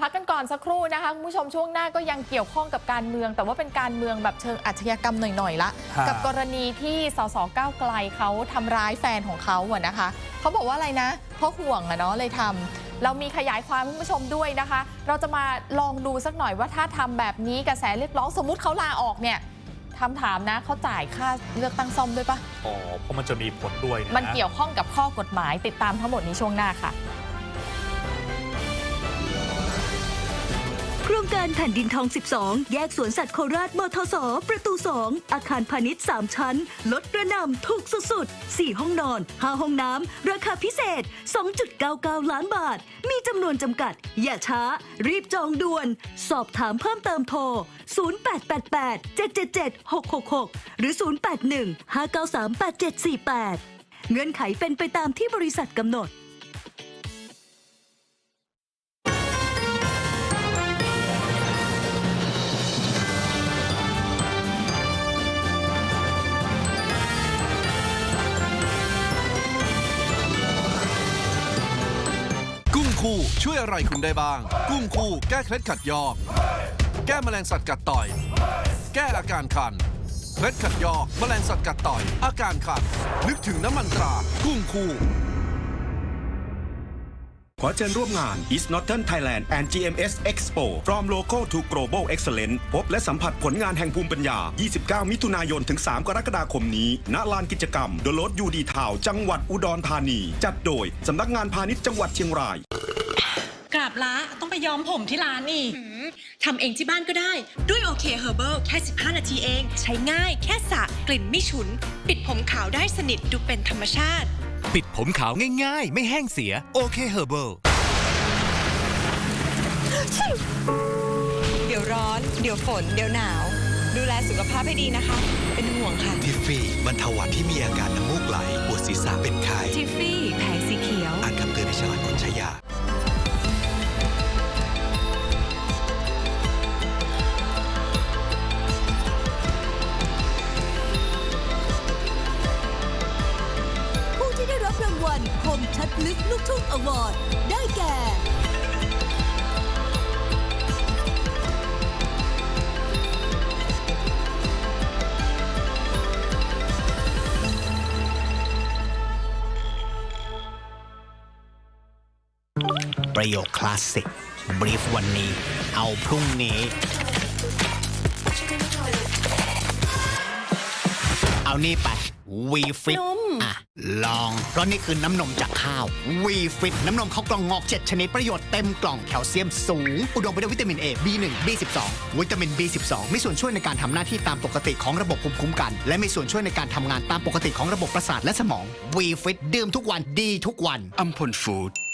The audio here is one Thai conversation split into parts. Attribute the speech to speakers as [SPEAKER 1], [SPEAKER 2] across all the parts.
[SPEAKER 1] พักกันก่อนสักครู่นะคะคุณผู้ชมช่วงหน้าก็ยังเกี่ยวข้องกับการเมือง แต่ว่าเป็นการเมืองแบบเชิงอาชญากรรมหน่อยๆละ
[SPEAKER 2] ฮะ
[SPEAKER 1] กับกรณีที่สสก้าวไกลเขาทำร้ายแฟนของเขาอะนะคะเขาบอกว่าอะไรนะ เพราะห่วงอะเนาะเลยทำเรามีขยายความให้คุณผู้ชมด้วยนะคะ เราจะมาลองดูสักหน่อยว่าถ้าทำแบบนี้กระแสเรียกร้องสมมติเขาลาออกเนี่ยทำถามนะเขาจ่ายค่าเลือกตั้งซ่อมด้วยปะ
[SPEAKER 2] อ๋อเพราะมันจะมีผลด้วยะ
[SPEAKER 1] มันเกี่ยวข้องกับข้อกฎหมายติดตามทั้งหมดนี้ช่วงหน้าค่ะ
[SPEAKER 3] ครงการแผ่นดินทอง 12 แยกสวนสัตว์โคราชมทส ประตู 2 อาคารพาณิชย์ 3 ชั้น ลดกระหนำถูกสุดๆ 4 ห้องนอน 5 ห้องน้ำ ราคาพิเศษ 2.99 ล้านบาท มีจำนวนจำกัด อย่าช้า รีบจองด่วน สอบถามเพิ่มเติมโทร 0888 777 666 หรือ 081 593 8748 เงื่อนไขเป็นไปตามที่บริษัทกำหนด
[SPEAKER 4] คู่ช่วยอะไรคุณได้บ้าง กุ้งคู่แก้เคล็ดขัดยอก แก้แมลงสัตว์กัดต่อย แก้อาการคันเคล็ดขัดยอกแมลงสัตว์กัดต่อย อาการคันนึกถึงน้ำมันตรา กุ้งคู่
[SPEAKER 5] ขอเชิญร่วมงาน East Northern Thailand and GMS Expo from local to global excellence พบและสัมผัสผลงานแห่งภูมิปัญญา 29 มิถุนายนถึง 3 กรกฎาคมนี้ ณ ลานกิจกรรม โดลดยูดีทาว จังหวัดอุดรธานี จัดโดย สำนักงานพาณิชย์จังหวัดเชียงราย
[SPEAKER 6] กราบละต้องไปย้อมผมที่ร้านนี่
[SPEAKER 7] ทำเองที่บ้านก็ได้ ด้วยโอเคเฮอร์เบิลแค่ 15 นาทีเอง ใช้ง่าย แค่สระกลิ่นไม่ฉุน ปิดผมขาวได้สนิทดูเป็นธรรมชาติ
[SPEAKER 8] ปิดผมขาวง่ายๆ ไม่แห้งเสีย โอเคเฮอร์เบิล
[SPEAKER 7] เดี๋ยวร้อน เดี๋ยวฝน เดี๋ยวหนาว ดูแลสุขภาพให้ดีนะคะ เป็นห่วงค่ะ
[SPEAKER 8] ทิฟฟี่บรรเทาหวัดที่มีอาการน้ำมูกไหล ปวดศีรษะเป็นไข้
[SPEAKER 7] ทิฟฟี่แผงสีเขียว
[SPEAKER 8] อ่านคำเตือนในฉลากก่อนใช้ยา
[SPEAKER 3] ลึกลูกทุ่งอวอร์ดได้แก่
[SPEAKER 9] ประโยคคลาสสิกบรีฟวันนี้ เอาพรุ่งนี้ เอานี่ไป วีฟิต
[SPEAKER 7] นม
[SPEAKER 9] อะ ลอง เพราะนี่คือน้ำนมจากข้าววีฟิตน้ำนมข้าวกล่องงอก 7 ชนิดประโยชน์เต็มกล่องแคลเซียมสูง อุดมไปด้วยวิตามิน A B1 B12 วิตามิน B12 มีส่วนช่วยในการทำหน้าที่ตามปกติของระบบภูมิคุ้มกัน และมีส่วนช่วยในการทำงานตามปกติของระบบประสาทและสมองวีฟิตดื่มทุกวันดีทุกวัน
[SPEAKER 8] อัมพลฟู้ด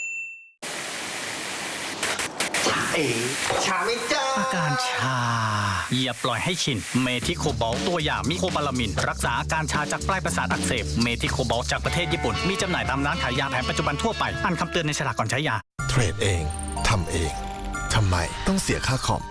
[SPEAKER 9] อาการชา
[SPEAKER 10] อย่าปล่อยให้ชิน เมทิโคบอลตัวอย่างมิโคบาลามิน รักษาอาการชาจากปลายประสาทอักเสบ เมทิโคบอลจากประเทศญี่ปุ่น มีจำหน่ายตามร้านขายยาแผนปัจจุบันทั่วไป อ่านคำเตือนในฉลากก่อนใช้ยา
[SPEAKER 11] เทรดเอง ทำเอง ทำไมต้องเสียค่าคอม